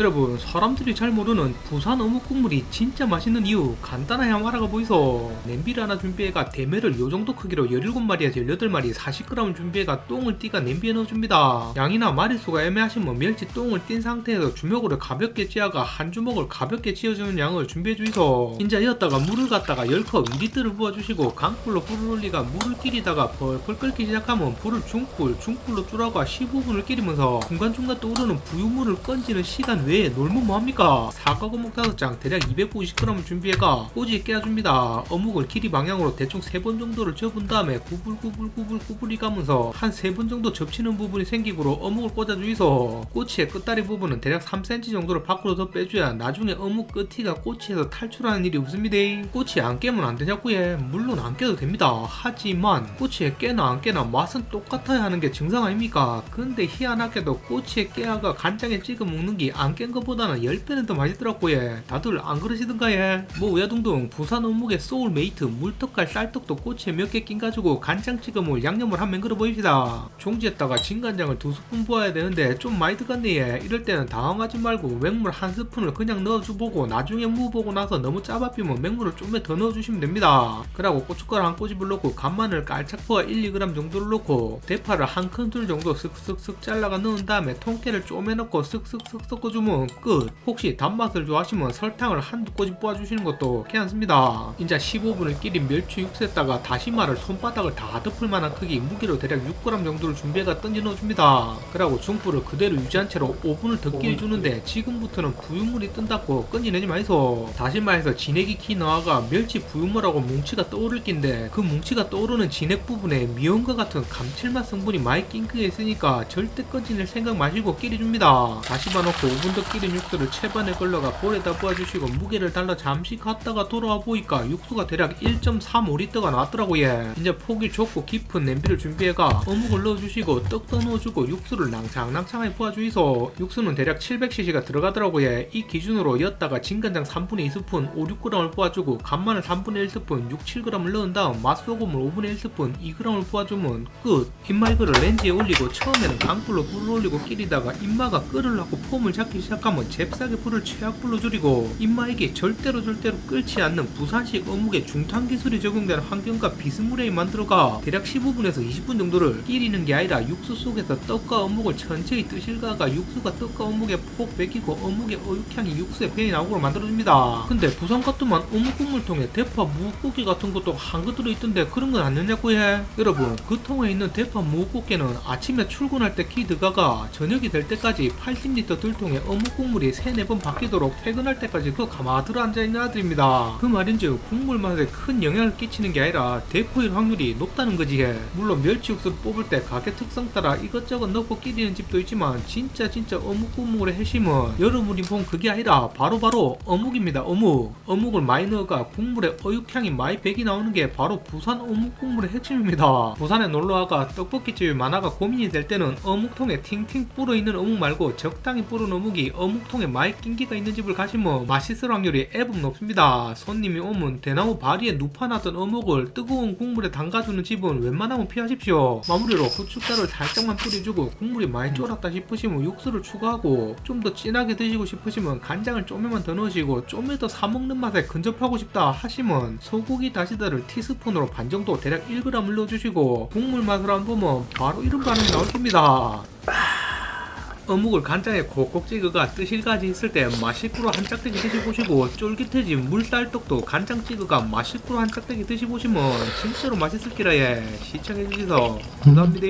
여러분 사람들이 잘 모르는 부산 어묵 국물이 진짜 맛있는 이유 간단하게 한번 알아가 보이소. 냄비를 하나 준비해가 대매를 요정도 크기로 17마리에서 18마리 40g을 준비해가 똥을 띠가 냄비에 넣어줍니다. 양이나 마리수가 애매하시면 멸치 똥을 띈 상태에서 주먹으로 가볍게 찌어가 한 주먹을 가볍게 찌어주는 양을 준비해 주이소. 인자 이었다가 물을 갖다가 10컵 2리터를 부어주시고 강불로 불을 올리가 물을 끓이다가 펄펄 끓기 시작하면 불을 중불 중불로 줄여가 15분을 끓이면서 중간중간 떠오르는 부유물을 건지는 시간 외에 놀면 뭐합니까? 사과 거목 5장 대략 250g을 준비해가 꼬지에 깨워줍니다. 어묵을 길이 방향으로 대충 3번 정도를 접은 다음에 구불구불구불구불이 가면서 한 3번 정도 접치는 부분이 생기고로 어묵을 꽂아주이소. 꼬치의 끝다리 부분은 대략 3cm 정도를 밖으로 더 빼줘야 나중에 어묵 끝이가 꼬치에서 탈출하는 일이 없습니다. 꼬치 안 깨면 안 되냐고요? 물론 안 깨도 됩니다. 하지만 꼬치에 깨나 안 깨나 맛은 똑같아야 하는 게 정상 아닙니까? 근데 희한하게도 꼬치에 깨야가 간장에 찍어 먹는 게 안깬 것보다는 10배는 더 맛있더라고요 다들 안 그러시던가요 뭐 우야둥둥 부산 어묵의 소울메이트 물떡갈 쌀떡도 꼬치에 몇 개 낀 가지고 간장 찍어 먹을 양념을 한명 그려 보입시다. 종지에다가 진간장을 두 스푼 부어야 되는데 좀 많이 들어갔네 이럴 때는 당황하지 말고 맹물 한 스푼을 그냥 넣어주보고 나중에 무 보고 나서 너무 짜밥비면 맹물을 좀더 넣어주시면 됩니다. 그리고 고춧가루 한 꼬집을 넣고 간마늘 깔짝 부어 1, 2g 정도를 넣고 대파를 한 큰술 정도 쓱쓱쓱 잘라가 넣은 다음에 통깨를 쪼매 넣고 쓱쓱쓱 섞어주 면 끝. 혹시 단맛을 좋아하시면 설탕을 한두 꼬집 부어주시는 것도 괜찮습니다. 이제 15분을 끓인 멸치 육수에다가 다시마를 손바닥을 다 덮을 만한 크기 무게로 대략 6g 정도를 준비해가 던져 넣어줍니다. 그리고 중불을 그대로 유지한 채로 5분을 더 끓여주는데 지금부터는 부유물이 뜬다고 끈지내지 마이소. 다시마에서 진액이 키 나와가 멸치 부유물하고 뭉치가 떠오를 낀데 그 뭉치가 떠오르는 진액 부분에 미온과 같은 감칠맛 성분이 많이 낑겨 있으니까 절대 꺼지낼 생각 마시고 끓여줍니다. 다시마 넣고 5분 더 끓인 육수를 채반에 걸러가 볼에다 부어주시고 무게를 달라 잠시 갔다가 돌아와 보니까 육수가 대략 1.35리터가 나왔더라고요 이제 폭이 좁고 깊은 냄비를 준비해가 어묵을 넣어주시고 떡도 넣어주고 육수를 낭창낭창하게 부어주이소. 육수는 대략 700cc가 들어가더라고요 이 기준으로 였다가 진간장 3분의 2스푼 5, 6g을 부어주고 간마늘 3분의 1스푼 6, 7g을 넣은 다음 맛소금을 5분의 1스푼 2g을 부어주면 끝. 입말거를 렌즈에 올리고 처음에는 강불로 불을 올리고 끓이다가 입마가 끓으려고 폼을 잡기 시작하면 잽싸게 불을 최악불로 줄이고 입마에게 절대로 절대로 끓지 않는 부산식 어묵의 중탕 기술이 적용된 환경과 비스무리하게 만들어가 대략 15분에서 20분 정도를 끓이는 게 아니라 육수 속에서 떡과 어묵을 천천히 뜨실가가 육수가 떡과 어묵에 폭 뺏기고 어묵의 어육향이 육수에 배이 나오도록 만들어줍니다. 근데 부산 같으면 어묵 국물통에 대파 무국기 같은 것도 한거 들어있던데 그런 건 안 넣냐고 해? 여러분 그 통에 있는 대파 무국기는 아침에 출근할 때키 들어가가 저녁이 될 때까지 80리터 들통에 어묵 국물이 3, 4번 바뀌도록 퇴근할 때까지 그 가마 들어 앉아있는 아들입니다. 그 말인즉 국물 맛에 큰 영향을 끼치는 게 아니라 대포일 확률이 높다는 거지 해. 물론 멸치 육수를 뽑을 때 가게 특성 따라 이것저것 넣고 끼리는 집도 있지만 진짜 진짜 어묵 국물에 해심은 여러분이 본 그게 아니라 바로 바로 어묵입니다 어묵 어묵을 많이 넣어가 국물에 어육향이 많이 배기 나오는 게 바로 부산 어묵 국물의 핵심입니다 부산에 놀러와가 떡볶이집이 많아가 고민이 될 때는 어묵통에 팅팅 불어있는 어묵 말고 적당히 불은 어묵이 어묵통에 많이 낀기가 있는 집을 가시면 맛있을 확률이 애분 높습니다. 손님이 오면 대나무 바리에 누파놨던 어묵을 뜨거운 국물에 담가주는 집은 웬만하면 피하십시오. 마무리로 후춧가루를 살짝만 뿌려주고 국물이 많이 쫄았다 싶으시면 육수를 추가하고 좀 더 진하게 드시고 싶으시면 간장을 좀에만 더 넣으시고 좀에 더 사먹는 맛에 근접하고 싶다 하시면 소고기 다시다를 티스푼으로 반 정도 대략 1g을 넣어주시고 국물 맛을 한번 보면 바로 이런 반응이 나올 겁니다 어묵을 간장에 콕콕 찍어가 뜨실까지 했을 때 맛있구로 한 짝대기 드셔보시고 쫄깃해진 물쌀떡도 간장 찍어가 맛있구로 한 짝대기 드셔보시면 진짜로 맛있을 기라예 시청해주셔서 감사합니다